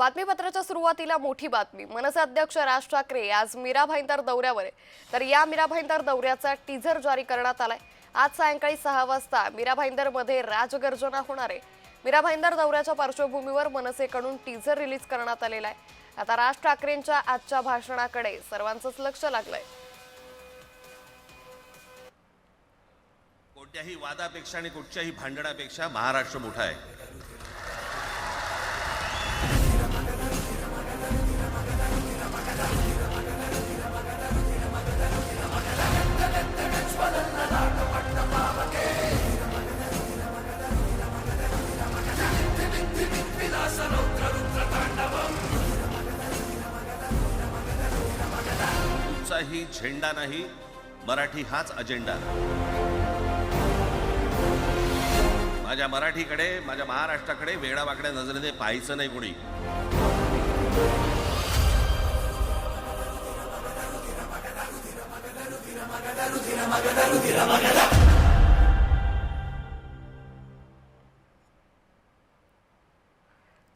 बातमीपत्राच्या सुरुवातीला मोठी बातमी. मनसे अध्यक्ष राज ठाकरे आज मीरा भाईंदर दौऱ्यावर आहे तर या मीरा भाईंदर दौऱ्याचा टीझर जारी करण्यात आलाय. आज सायंकाळी सहा वाजता मीरा भाईंदरमध्ये राजगर्जना होणार आहे. मीरा भाईंदर दौऱ्याच्या पार्श्वभूमीवर मनसेकडून टीझर रिलीज करण्यात आलेला आहे. आता राज ठाकरेंच्या आजच्या भाषणाकडे सर्वांचंच लक्ष लागलंय. कोणत्याही वादापेक्षा आणि कुठच्याही भांडणापेक्षा महाराष्ट्र मोठा आहे. कुठचाही झेंडा नाही मराठी हाच अजेंडा माझ्या मराठीकडे माझ्या महाराष्ट्राकडे वेगळ्या वाकड्या नजरेने पाहायचं नाही कोणी.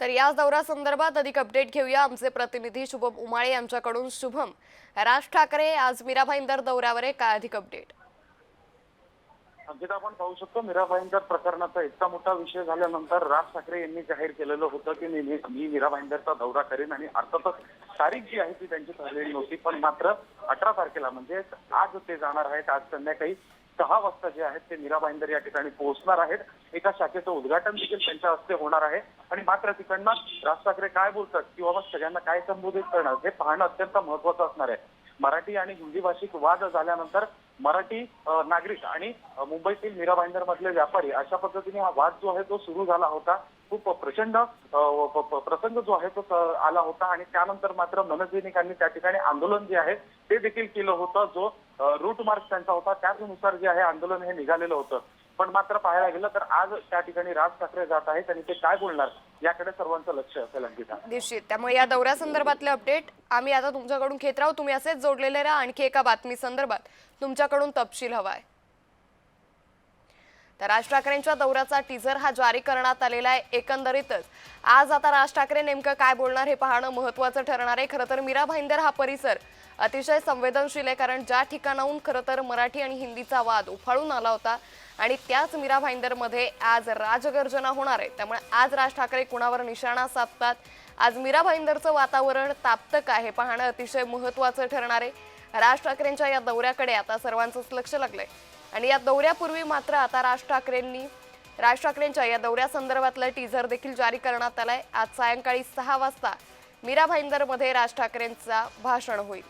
तर या दौऱ्यासंदर्भात अधिक अपडेट घेऊया. आमचे प्रतिनिधी शुभम उमाळे यांच्याकडून शुभम. राज ठाकरे आज मीरा भाईंदर दौऱ्यावर आहे. काय अधिक अपडेट अंकिता आपण पाहू शकतो मीरा भाईंदर प्रकरणाचा इतका मोठा विषय झाल्यानंतर राज ठाकरे यांनी जाहीर केलेलं होतं की मी मी मीरा भाईंदरचा दौरा करेन आणि अर्थातच तारीख जी आहे ती त्यांची ठरलेली नव्हती. पण मात्र अठरा तारखेला म्हणजे आज ते जाणार आहेत. आज संध्याकाळी सहा वाजता जे आहेत ते मीरा भाईंदर या ठिकाणी पोहोचणार आहेत. एका शाखेचं उद्घाटन देखील त्यांच्या हस्ते होणार आहे. आणि मात्र तिकडनं राज ठाकरे काय बोलतात किंवा बाबा सगळ्यांना काय संबोधित करणार हे पाहणं अत्यंत महत्वाचं असणार आहे. मराठी आणि हिंदी भाषिक वाद झाल्यानंतर मराठी नागरिक आणि मुंबईतील मीरा भाईंदर मधले व्यापारी अशा पद्धतीने हा वाद जो आहे तो सुरू झाला होता. खूप प्रचंड प्रसंग जो आहे तो आला होता आणि त्यानंतर मात्र मनसैनिकांनी त्या ठिकाणी आंदोलन जे आहे ते देखील केलं होतं. जो रूट मार्च त्यांचा होता त्याचनुसार जे आहे आंदोलन हे निघालेलं होतं. पण मात्र पाहायला गेलं तर आज त्या ठिकाणी राज ठाकरे जात आहेत आणि ते काय बोलणार याकडे सर्वांचं लक्ष असेल अंकिता. निश्चित. त्यामुळे या दौऱ्या संदर्भातले अपडेट आम्ही आता तुमच्याकडून घेत राहू. तुम्ही असेच जोडलेले राहा. आणखी एका बातमी संदर्भात तुमच्याकडून तपशील हवाय. तर राज ठाकरेंच्या दौऱ्याचा टीझर हा जारी करण्यात आलेला आहे एकंदरीतच. आज आता राज ठाकरे नेमकं काय बोलणार हे पाहणं महत्वाचं ठरणार आहे. खरं तर मीरा भाईंदर हा परिसर अतिशय संवेदनशील आहे कारण ज्या ठिकाणाहून खरं तर मराठी आणि हिंदीचा वाद उफाळून आला होता आणि त्याच मीरा भाईंदरमध्ये आज राजगर्जना होणार आहे. त्यामुळे आज राज ठाकरे कुणावर निशाणा साधतात? आज मीरा भाईंदरचं वातावरण तापतं का हे पाहणं अतिशय महत्वाचं ठरणार आहे. राज ठाकरेंच्या या दौऱ्याकडे आता सर्वांचंच लक्ष लागलंय. आणि या दौऱ्यापूर्वी मात्र आता राज ठाकरेंनी राज ठाकरेंच्या या दौऱ्यासंदर्भातलं टीझर देखील जारी करण्यात आलाय. आज सायंकाळी सहा वाजता मीरा भाईंदरमध्ये राज ठाकरेंचा भाषण होईल.